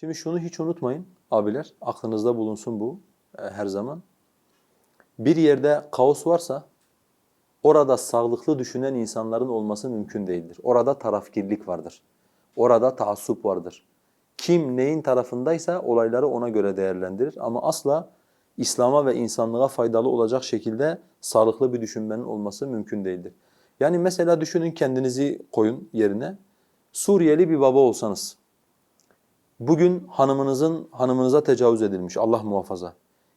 Şimdi şunu hiç unutmayın abiler, aklınızda bulunsun bu e, her zaman. Bir yerde kaos varsa orada sağlıklı düşünen insanların olması mümkün değildir. Orada tarafgirlik vardır. Orada taassup vardır. Kim neyin tarafındaysa olayları ona göre değerlendirir ama asla İslam'a ve insanlığa faydalı olacak şekilde sağlıklı bir düşünmenin olması mümkün değildir. Yani mesela düşünün kendinizi koyun yerine. Suriyeli bir baba olsanız, bugün hanımınızın hanımınıza tecavüz edilmiş Allah muhafaza.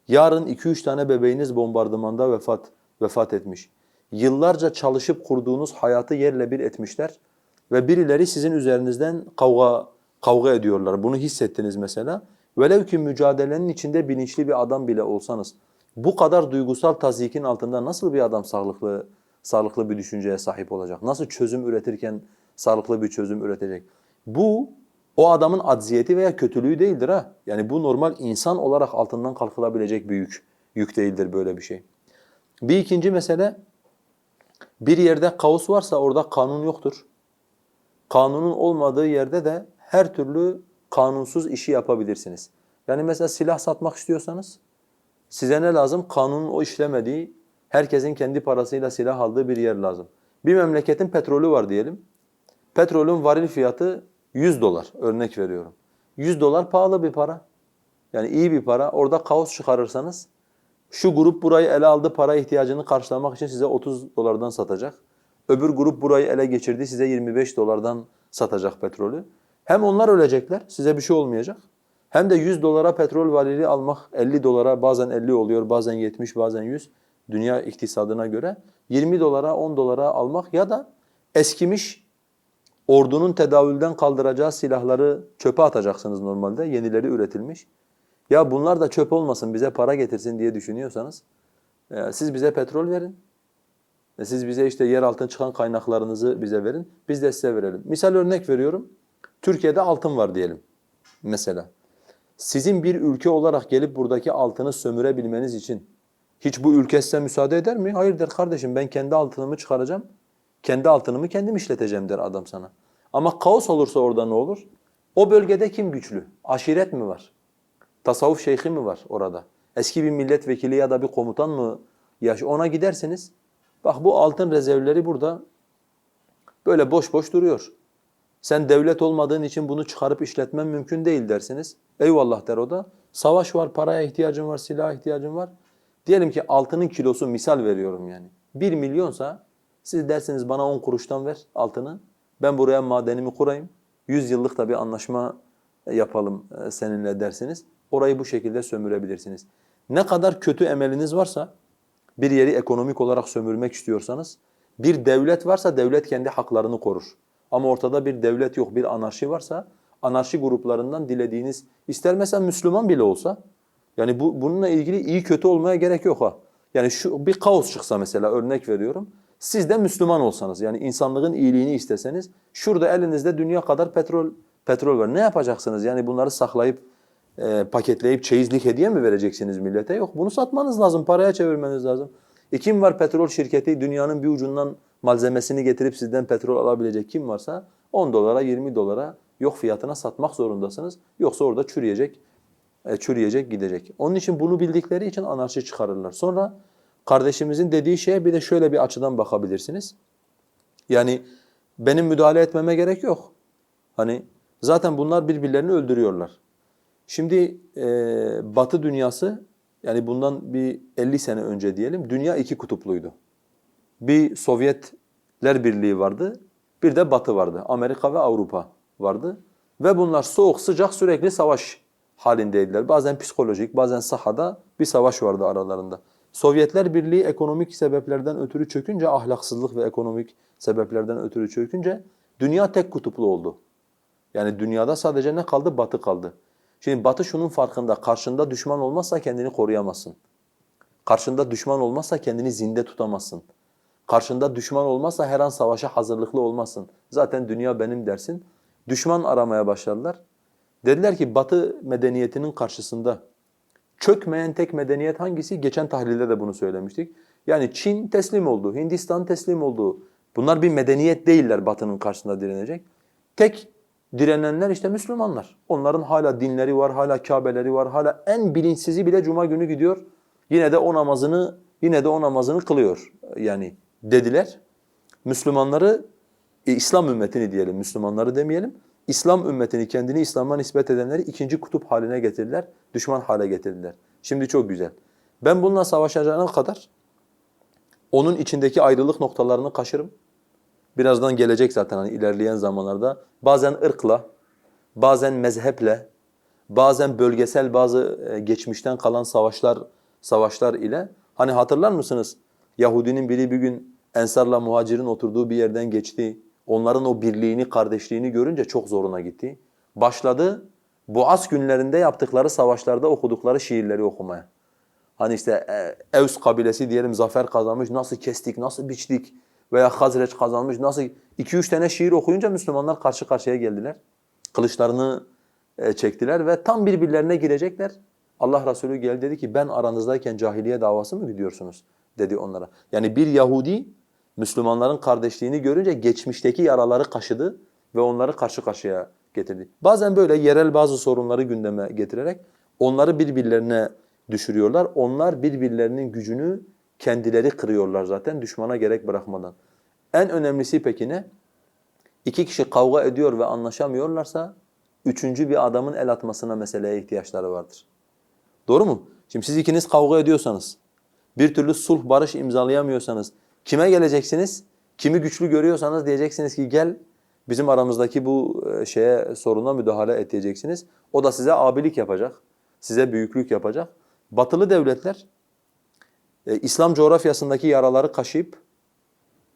Yarın 2-3 tane bebeğiniz bombardımanda vefat vefat etmiş. Yıllarca çalışıp kurduğunuz hayatı yerle bir etmişler ve birileri sizin üzerinizden kavga kavga ediyorlar. Bunu hissettiniz mesela. Velev ki mücadelenin içinde bilinçli bir adam bile olsanız bu kadar duygusal tazyikin altında nasıl bir adam sağlıklı sağlıklı bir düşünceye sahip olacak? Nasıl çözüm üretirken sağlıklı bir çözüm üretecek? Bu o adamın acziyeti veya kötülüğü değildir ha. Yani bu normal insan olarak altından kalkılabilecek bir yük. Yük değildir böyle bir şey. Bir ikinci mesele bir yerde kaos varsa orada kanun yoktur. Kanunun olmadığı yerde de her türlü kanunsuz işi yapabilirsiniz. Yani mesela silah satmak istiyorsanız size ne lazım? Kanunun o işlemediği, herkesin kendi parasıyla silah aldığı bir yer lazım. Bir memleketin petrolü var diyelim. Petrolün varil fiyatı 100 dolar örnek veriyorum. 100 dolar pahalı bir para. Yani iyi bir para. Orada kaos çıkarırsanız şu grup burayı ele aldı para ihtiyacını karşılamak için size 30 dolardan satacak. Öbür grup burayı ele geçirdi size 25 dolardan satacak petrolü. Hem onlar ölecekler size bir şey olmayacak. Hem de 100 dolara petrol varili almak 50 dolara bazen 50 oluyor bazen 70 bazen 100 dünya iktisadına göre 20 dolara 10 dolara almak ya da eskimiş ordunun tedavülden kaldıracağı silahları çöpe atacaksınız normalde yenileri üretilmiş. Ya bunlar da çöp olmasın bize para getirsin diye düşünüyorsanız e, siz bize petrol verin. E, siz bize işte yer altına çıkan kaynaklarınızı bize verin. Biz de size verelim. Misal örnek veriyorum. Türkiye'de altın var diyelim mesela. Sizin bir ülke olarak gelip buradaki altını sömürebilmeniz için hiç bu ülke size müsaade eder mi? Hayır der kardeşim ben kendi altınımı çıkaracağım. Kendi altınımı kendim işleteceğim der adam sana. Ama kaos olursa orada ne olur? O bölgede kim güçlü? Aşiret mi var? Tasavvuf şeyhi mi var orada? Eski bir milletvekili ya da bir komutan mı? Yaş ona gidersiniz. Bak bu altın rezervleri burada böyle boş boş duruyor. Sen devlet olmadığın için bunu çıkarıp işletmen mümkün değil dersiniz. Eyvallah der o da. Savaş var, paraya ihtiyacın var, silaha ihtiyacın var. Diyelim ki altının kilosu misal veriyorum yani. 1 milyonsa siz dersiniz bana 10 kuruştan ver altını. Ben buraya madenimi kurayım. 100 yıllık da bir anlaşma yapalım e, seninle dersiniz. Orayı bu şekilde sömürebilirsiniz. Ne kadar kötü emeliniz varsa bir yeri ekonomik olarak sömürmek istiyorsanız bir devlet varsa devlet kendi haklarını korur. Ama ortada bir devlet yok, bir anarşi varsa anarşi gruplarından dilediğiniz ister mesela Müslüman bile olsa yani bu bununla ilgili iyi kötü olmaya gerek yok ha. Yani şu bir kaos çıksa mesela örnek veriyorum. Siz de Müslüman olsanız yani insanlığın iyiliğini isteseniz şurada elinizde dünya kadar petrol petrol var. Ne yapacaksınız? Yani bunları saklayıp e, paketleyip çeyizlik hediye mi vereceksiniz millete? Yok bunu satmanız lazım, paraya çevirmeniz lazım. E kim var petrol şirketi dünyanın bir ucundan malzemesini getirip sizden petrol alabilecek kim varsa 10 dolara 20 dolara yok fiyatına satmak zorundasınız. Yoksa orada çürüyecek, e, çürüyecek gidecek. Onun için bunu bildikleri için anarşi çıkarırlar. Sonra kardeşimizin dediği şeye bir de şöyle bir açıdan bakabilirsiniz. Yani benim müdahale etmeme gerek yok. Hani zaten bunlar birbirlerini öldürüyorlar. Şimdi e, Batı dünyası yani bundan bir 50 sene önce diyelim dünya iki kutupluydu. Bir Sovyetler Birliği vardı, bir de Batı vardı. Amerika ve Avrupa vardı. Ve bunlar soğuk sıcak sürekli savaş halindeydiler. Bazen psikolojik, bazen sahada bir savaş vardı aralarında. Sovyetler Birliği ekonomik sebeplerden ötürü çökünce, ahlaksızlık ve ekonomik sebeplerden ötürü çökünce dünya tek kutuplu oldu. Yani dünyada sadece ne kaldı? Batı kaldı. Şimdi Batı şunun farkında, karşında düşman olmazsa kendini koruyamazsın. Karşında düşman olmazsa kendini zinde tutamazsın. Karşında düşman olmazsa her an savaşa hazırlıklı olmazsın. Zaten dünya benim dersin. Düşman aramaya başladılar. Dediler ki Batı medeniyetinin karşısında çökmeyen tek medeniyet hangisi? Geçen tahlilde de bunu söylemiştik. Yani Çin teslim oldu, Hindistan teslim oldu. Bunlar bir medeniyet değiller Batı'nın karşısında direnecek. Tek direnenler işte Müslümanlar. Onların hala dinleri var, hala Kabe'leri var, hala en bilinçsizi bile cuma günü gidiyor. Yine de o namazını yine de o namazını kılıyor. Yani dediler. Müslümanları e, İslam ümmetini diyelim, Müslümanları demeyelim. İslam ümmetini kendini İslam'a nispet edenleri ikinci kutup haline getirdiler, düşman hale getirdiler. Şimdi çok güzel. Ben bununla savaşacağına kadar onun içindeki ayrılık noktalarını kaşırım. Birazdan gelecek zaten hani ilerleyen zamanlarda. Bazen ırkla, bazen mezheple, bazen bölgesel bazı e, geçmişten kalan savaşlar savaşlar ile hani hatırlar mısınız? Yahudinin biri bir gün Ensar'la muhacirin oturduğu bir yerden geçti. Onların o birliğini, kardeşliğini görünce çok zoruna gitti. Başladı Boğaz günlerinde yaptıkları savaşlarda okudukları şiirleri okumaya. Hani işte e, Evs kabilesi diyelim zafer kazanmış, nasıl kestik, nasıl biçtik veya Hazreç kazanmış, nasıl... iki üç tane şiir okuyunca Müslümanlar karşı karşıya geldiler. Kılıçlarını e, çektiler ve tam birbirlerine girecekler. Allah Resulü geldi dedi ki ben aranızdayken cahiliye davası mı gidiyorsunuz dedi onlara. Yani bir Yahudi Müslümanların kardeşliğini görünce geçmişteki yaraları kaşıdı ve onları karşı karşıya getirdi. Bazen böyle yerel bazı sorunları gündeme getirerek onları birbirlerine düşürüyorlar. Onlar birbirlerinin gücünü kendileri kırıyorlar zaten düşmana gerek bırakmadan. En önemlisi peki ne? İki kişi kavga ediyor ve anlaşamıyorlarsa üçüncü bir adamın el atmasına meseleye ihtiyaçları vardır. Doğru mu? Şimdi siz ikiniz kavga ediyorsanız, bir türlü sulh barış imzalayamıyorsanız kime geleceksiniz? Kimi güçlü görüyorsanız diyeceksiniz ki gel bizim aramızdaki bu e, şeye soruna müdahale et diyeceksiniz. O da size abilik yapacak, size büyüklük yapacak. Batılı devletler e, İslam coğrafyasındaki yaraları kaşıyıp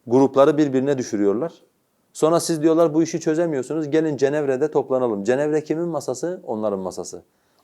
grupları birbirine düşürüyorlar. Sonra siz diyorlar bu işi çözemiyorsunuz. Gelin Cenevre'de toplanalım. Cenevre kimin masası? Onların masası.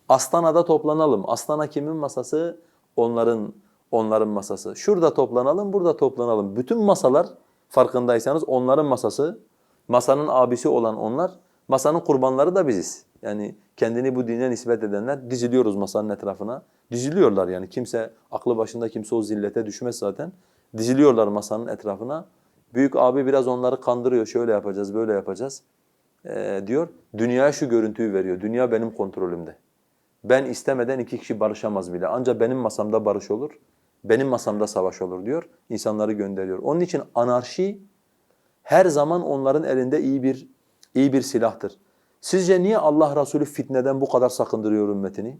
Astana'da toplanalım. Astana kimin masası? Onların onların masası. Şurada toplanalım, burada toplanalım. Bütün masalar farkındaysanız onların masası. Masanın abisi olan onlar. Masanın kurbanları da biziz. Yani kendini bu dine nispet edenler diziliyoruz masanın etrafına. Diziliyorlar yani kimse aklı başında kimse o zillete düşmez zaten. Diziliyorlar masanın etrafına. Büyük abi biraz onları kandırıyor. Şöyle yapacağız, böyle yapacağız ee, diyor. Dünyaya şu görüntüyü veriyor. Dünya benim kontrolümde. Ben istemeden iki kişi barışamaz bile. Ancak benim masamda barış olur. Benim masamda savaş olur diyor. İnsanları gönderiyor. Onun için anarşi her zaman onların elinde iyi bir iyi bir silahtır. Sizce niye Allah Resulü fitneden bu kadar sakındırıyor ümmetini?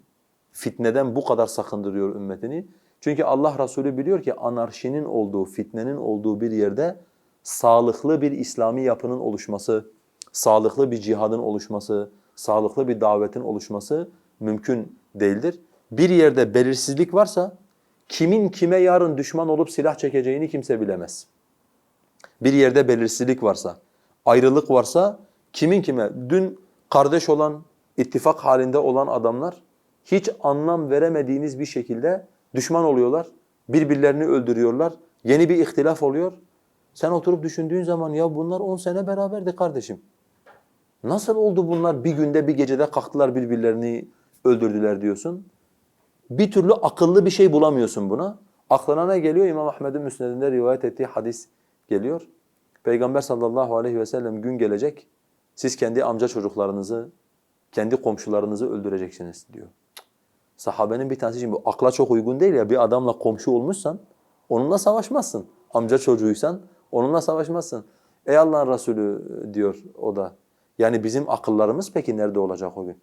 Fitneden bu kadar sakındırıyor ümmetini. Çünkü Allah Resulü biliyor ki anarşinin olduğu, fitnenin olduğu bir yerde sağlıklı bir İslami yapının oluşması, sağlıklı bir cihadın oluşması, sağlıklı bir davetin oluşması mümkün değildir. Bir yerde belirsizlik varsa kimin kime yarın düşman olup silah çekeceğini kimse bilemez. Bir yerde belirsizlik varsa, ayrılık varsa kimin kime dün kardeş olan, ittifak halinde olan adamlar hiç anlam veremediğiniz bir şekilde düşman oluyorlar. Birbirlerini öldürüyorlar. Yeni bir ihtilaf oluyor. Sen oturup düşündüğün zaman ya bunlar 10 sene beraberdi kardeşim. Nasıl oldu bunlar bir günde bir gecede kalktılar birbirlerini öldürdüler diyorsun. Bir türlü akıllı bir şey bulamıyorsun buna. Aklına ne geliyor? İmam Ahmed'in müsnedinde rivayet ettiği hadis geliyor. Peygamber sallallahu aleyhi ve sellem gün gelecek. Siz kendi amca çocuklarınızı, kendi komşularınızı öldüreceksiniz diyor. Sahabenin bir tanesi şimdi akla çok uygun değil ya bir adamla komşu olmuşsan onunla savaşmazsın. Amca çocuğuysan onunla savaşmazsın. Ey Allah'ın Resulü diyor o da. Yani bizim akıllarımız peki nerede olacak o gün?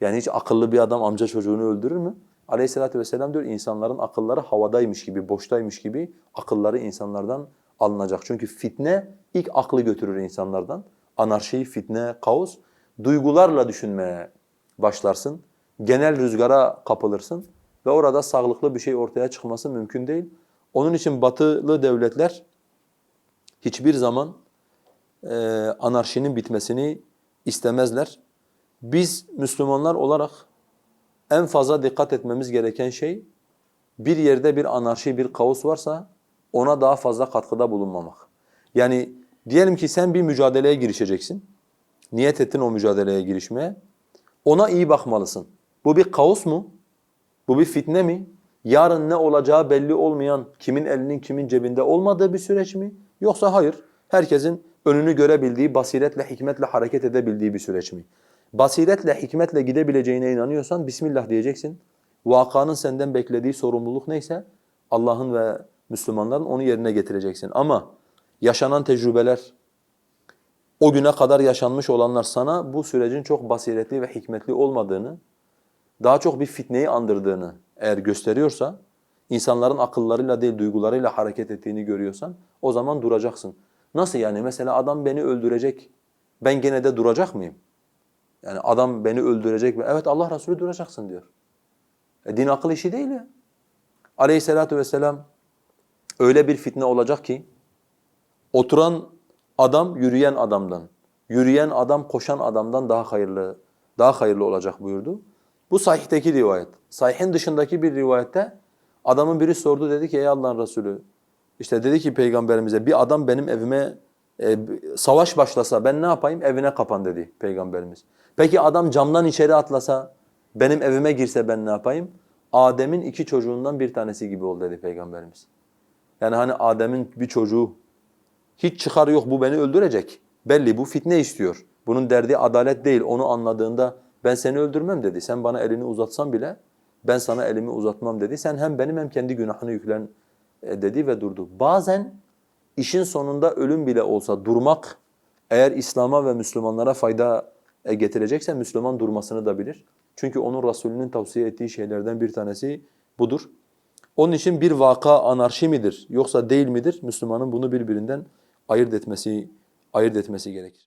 Yani hiç akıllı bir adam amca çocuğunu öldürür mü? Aleyhissalatü vesselam diyor insanların akılları havadaymış gibi, boştaymış gibi akılları insanlardan alınacak. Çünkü fitne ilk aklı götürür insanlardan. Anarşi, fitne, kaos. Duygularla düşünmeye başlarsın. Genel rüzgara kapılırsın ve orada sağlıklı bir şey ortaya çıkması mümkün değil. Onun için batılı devletler hiçbir zaman e, anarşinin bitmesini istemezler. Biz Müslümanlar olarak en fazla dikkat etmemiz gereken şey bir yerde bir anarşi, bir kaos varsa ona daha fazla katkıda bulunmamak. Yani diyelim ki sen bir mücadeleye girişeceksin. Niyet ettin o mücadeleye girişmeye. Ona iyi bakmalısın. Bu bir kaos mu? Bu bir fitne mi? Yarın ne olacağı belli olmayan, kimin elinin kimin cebinde olmadığı bir süreç mi? Yoksa hayır, herkesin önünü görebildiği, basiretle, hikmetle hareket edebildiği bir süreç mi? Basiretle, hikmetle gidebileceğine inanıyorsan Bismillah diyeceksin. Vakanın senden beklediği sorumluluk neyse Allah'ın ve Müslümanların onu yerine getireceksin. Ama yaşanan tecrübeler, o güne kadar yaşanmış olanlar sana bu sürecin çok basiretli ve hikmetli olmadığını, daha çok bir fitneyi andırdığını eğer gösteriyorsa, insanların akıllarıyla değil duygularıyla hareket ettiğini görüyorsan o zaman duracaksın. Nasıl yani? Mesela adam beni öldürecek, ben gene de duracak mıyım? Yani adam beni öldürecek ve evet Allah Resulü duracaksın diyor. E din akıl işi değil ya. Aleyhissalatu vesselam öyle bir fitne olacak ki oturan adam yürüyen adamdan, yürüyen adam koşan adamdan daha hayırlı daha hayırlı olacak buyurdu. Bu sahihteki rivayet. Sahihin dışındaki bir rivayette adamın biri sordu dedi ki ey Allah'ın Resulü işte dedi ki peygamberimize bir adam benim evime e, savaş başlasa ben ne yapayım? Evine kapan dedi peygamberimiz. Peki adam camdan içeri atlasa, benim evime girse ben ne yapayım? Adem'in iki çocuğundan bir tanesi gibi ol dedi peygamberimiz. Yani hani Adem'in bir çocuğu hiç çıkar yok bu beni öldürecek. Belli bu fitne istiyor. Bunun derdi adalet değil. Onu anladığında ben seni öldürmem dedi. Sen bana elini uzatsan bile ben sana elimi uzatmam dedi. Sen hem benim hem kendi günahını yüklen e, dedi ve durdu. Bazen işin sonunda ölüm bile olsa durmak eğer İslam'a ve Müslümanlara fayda getirecekse Müslüman durmasını da bilir. Çünkü onun Resulünün tavsiye ettiği şeylerden bir tanesi budur. Onun için bir vaka anarşi midir yoksa değil midir? Müslümanın bunu birbirinden ayırt etmesi ayırt etmesi gerekir.